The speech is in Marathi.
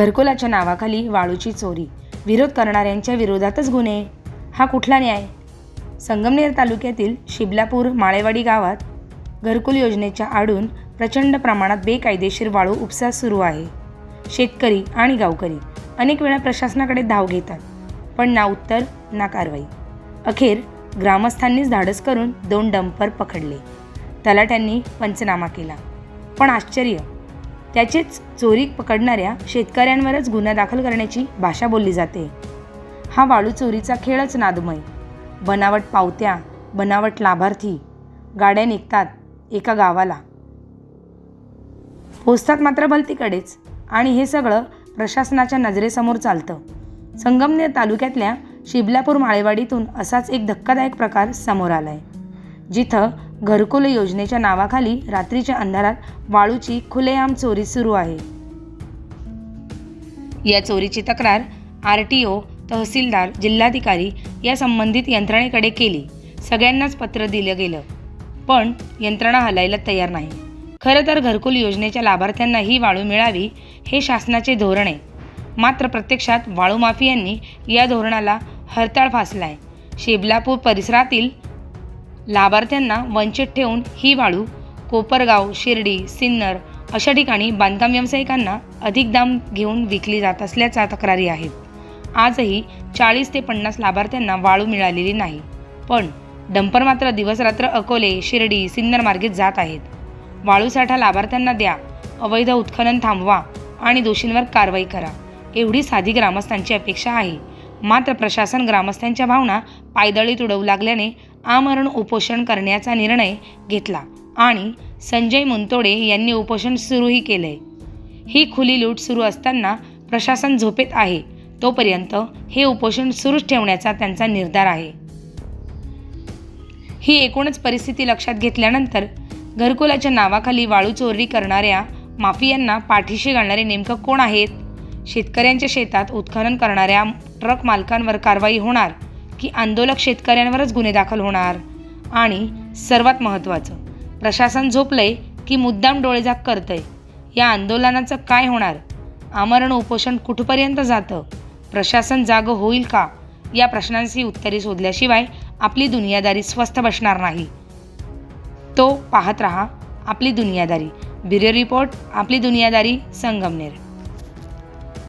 घरकुलाच्या नावाखाली वाळूची चोरी. विरोध करणाऱ्यांच्या विरोधातच गुन्हे. हा कुठला न्याय? संगमनेर तालुक्यातील शिबलापूर माळेवाडी गावात घरकुल योजनेच्या आडून प्रचंड प्रमाणात बेकायदेशीर वाळू उपसा सुरू आहे. शेतकरी आणि गावकरी अनेक वेळा प्रशासनाकडे धाव घेतात पण ना उत्तर ना कारवाई. अखेर ग्रामस्थांनीच धाडस करून दोन डंपर पकडले. तलाट्यांनी पंचनामा केला. पण आश्चर्य त्याचेच चोरी पकडणाऱ्या शेतकऱ्यांवरच गुन्हा दाखल करण्याची भाषा बोलली जाते. हा वाळू चोरीचा खेळच नादमय. बनावट पावत्या बनावट लाभार्थी गाड्या निघतात एका गावाला. पोचतात मात्र भलतीकडेच आणि हे सगळं प्रशासनाच्या नजरेसमोर चालतं. संगमनेर तालुक्यातल्या शिबलापूर माळेवाडीतून असाच एक धक्कादायक प्रकार समोर आलाय. जिथं घरकुल योजनेच्या नावाखाली रात्रीच्या अंधारात वाळूची खुलेआम चोरी सुरू आहे. या चोरीची तक्रार आर टी ओ तहसीलदार जिल्हाधिकारी या संबंधित यंत्रणेकडे केली. सगळ्यांनाच पत्र दिलं गेलं. पण यंत्रणा हलायला तयार नाही. खरं तर घरकुल योजनेच्या लाभार्थ्यांना ही वाळू मिळावी हे शासनाचे धोरण आहे. मात्र प्रत्यक्षात वाळू माफियांनी या धोरणाला हरताळ फासलाय. शेबलापूर परिसरातील लाभार्थ्यांना वंचित ठेवून ही वाळू कोपरगाव शिर्डी सिन्नर अशा ठिकाणी बांधकाम व्यावसायिकांना अधिक दाम घेऊन विकली जात असल्याच्या तक्रारी आहेत. आजही चाळीस ते पन्नास लाभार्थ्यांना वाळू मिळालेली नाही पण डंपर मात्र दिवसरात्र अकोले शिर्डी सिन्नर मार्गे जात आहेत. वाळूसाठा लाभार्थ्यांना द्या अवैध उत्खनन थांबवा आणि दोषींवर कारवाई करा एवढी साधी ग्रामस्थांची अपेक्षा आहे. मात्र प्रशासन ग्रामस्थांच्या भावना पायदळीत उडवू लागल्याने आमरण उपोषण करण्याचा निर्णय घेतला आणि संजय मुंतोडे यांनी उपोषण सुरूही केलंय. ही खुली लूट सुरू असताना प्रशासन झोपेत आहे. तोपर्यंत हे उपोषण सुरूच ठेवण्याचा त्यांचा निर्धार आहे. ही एकूणच परिस्थिती लक्षात घेतल्यानंतर घरकुलाच्या नावाखाली वाळू चोरी करणाऱ्या माफियांना पाठीशी घालणारे नेमकं कोण आहेत? शेतकऱ्यांच्या शेतात उत्खनन करणाऱ्या ट्रक मालकांवर कारवाई होणार की आंदोलक शेतकऱ्यांवरच गुन्हे दाखल होणार? आणि सर्वात महत्त्वाचं प्रशासन झोपलंय की मुद्दाम डोळेझाक करतंय. या आंदोलनाचं काय होणार? आमरण उपोषण कुठपर्यंत जातं? प्रशासन जागं होईल का? या प्रश्नांची उत्तरे शोधल्याशिवाय आपली दुनियादारी स्वस्थ बसणार नाही. तो पाहत रहा आपली दुनियादारी. ब्युरो रिपोर्ट आपली दुनियादारी संगमनेर.